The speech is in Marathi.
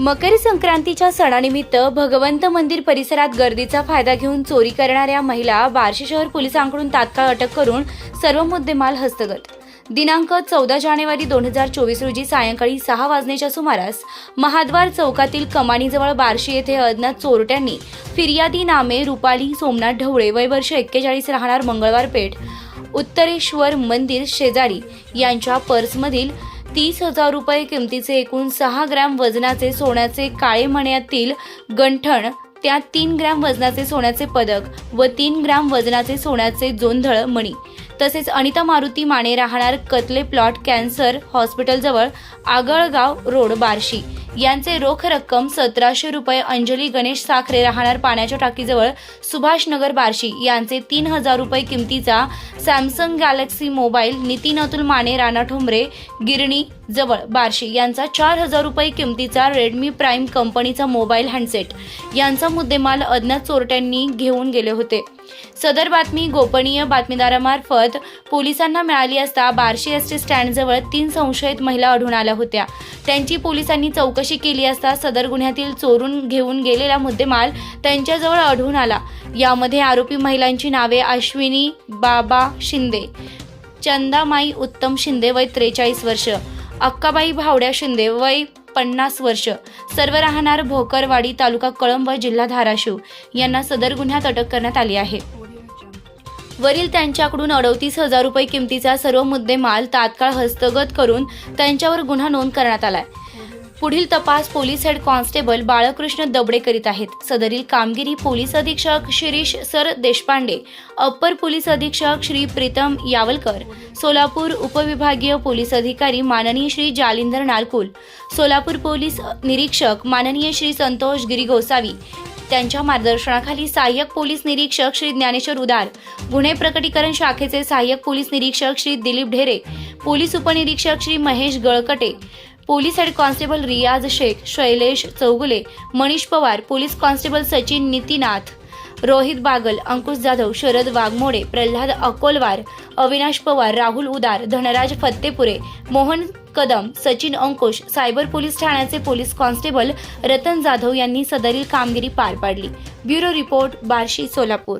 मकर संक्रांतीच्या सणानिमित्त भगवंत मंदिर परिसरात गर्दीचा फायदा घेऊन चोरी करणाऱ्या महिला बार्शी शहर पोलिसांकडून तात्काळ अटक करून सर्व मुद्देमाल हस्तगत. दिनांक चौदा जानेवारी दोन हजार चोवीस रोजी सायंकाळी सहा वाजण्याच्या सुमारास महाद्वार चौकातील कमानीजवळ बार्शी येथे अज्ञात चोरट्यांनी फिर्यादी नामे रुपाली सोमनाथ ढवळे वय वर्ष एक्केचाळीस राहणार मंगळवार पेठ उत्तरेश्वर मंदिर शेजारी यांच्या पर्समधील तीस हजार रुपये किमतीचे एकूण सहा ग्रॅम वजनाचे सोन्याचे काळे मण्यातील गंठण त्यात तीन ग्रॅम वजनाचे सोन्याचे पदक व तीन ग्रॅम वजनाचे सोन्याचे जोंधळ मणी. तसेच अनिता मारुती माने राहणार कतले प्लॉट कॅन्सर हॉस्पिटलजवळ आगळगाव रोड बार्शी. यांचे रोख रक्कम सतराशे रुपये अंजली गणेश साखरे राहणार पाण्याच्या टाकीजवळ सुभाषनगर बार्शी यांचे तीन हजार रुपये किमतीचा Samsung Galaxy mobile Nitin Atul Mane Rana Thombre गिरणी जवळ बार्शी यांचा चार हजार रुपये किमतीचा रेडमी प्राईम कंपनीचा मोबाईल हँडसेट यांचा मुद्देमाल अज्ञात चोरट्यांनी घेऊन गेले होते. सदर बातमी गोपनीय बातमीदारामार्फत पोलिसांना मिळाली असता बार्शी एस टी स्टँडजवळ तीन संशयित महिला आढळून आल्या होत्या. त्यांची पोलिसांनी चौकशी केली असता सदर गुन्ह्यातील चोरून घेऊन गेलेला मुद्देमाल त्यांच्याजवळ आढळून आला. यामध्ये आरोपी महिलांची नावे अश्विनी बाबा शिंदे चंदामाई उत्तम शिंदे वय त्रेचाळीस वर्ष. अक्काबाई भावड्या शिंदे वय पन्नास वर्ष. सर्व राहणार भोकरवाडी तालुका कळंब जिल्हा धाराशिव. यांना सदर गुन्ह्यात अटक करण्यात आली आहे. वरील त्यांच्याकडून अडतीस हजार रुपये किमतीचा सर्व मुद्देमाल तात्काळ हस्तगत करून त्यांच्यावर गुन्हा नोंद करण्यात आलाय. पुढील तपास police head constable Balkrishna Dabde करीत आहेत. सदरील कामगिरी पोलीस अधीक्षक Shirish sir Deshpande upper police अधीक्षक श्री प्रीतम यावलकर सोलापूर उपविभागीय पोलीस अधिकारी माननीय श्री जालिंदर नालकुल सोलापूर पोलीस निरीक्षक माननीय श्री संतोष गिरी गोसावी त्यांच्या मार्गदर्शनाखाली सहाय्यक पोलीस निरीक्षक श्री ज्ञानेश्वर उदार गुन्हे प्रकटीकरण शाखेचे सहाय्यक पोलीस निरीक्षक श्री दिलीप ढेरे पोलीस उपनिरीक्षक Shri Mahesh Galkate police head constable Riyaz Shaikh Shailesh Chougule Manish Pawar police constable Sachin Nitinath Rohit Bagal Ankush Jadhav Sharad Waghmode Pralhad Akolwar Avinash Pawar Rahul Udar Dhanraj Fattepure Mohan Kadam Sachin Ankush cyber police ठाण्याचे पोलीस कॉन्स्टेबल रतन जाधव यांनी सदरील कामगिरी पार पाडली. Bureau report Barshi Solapur.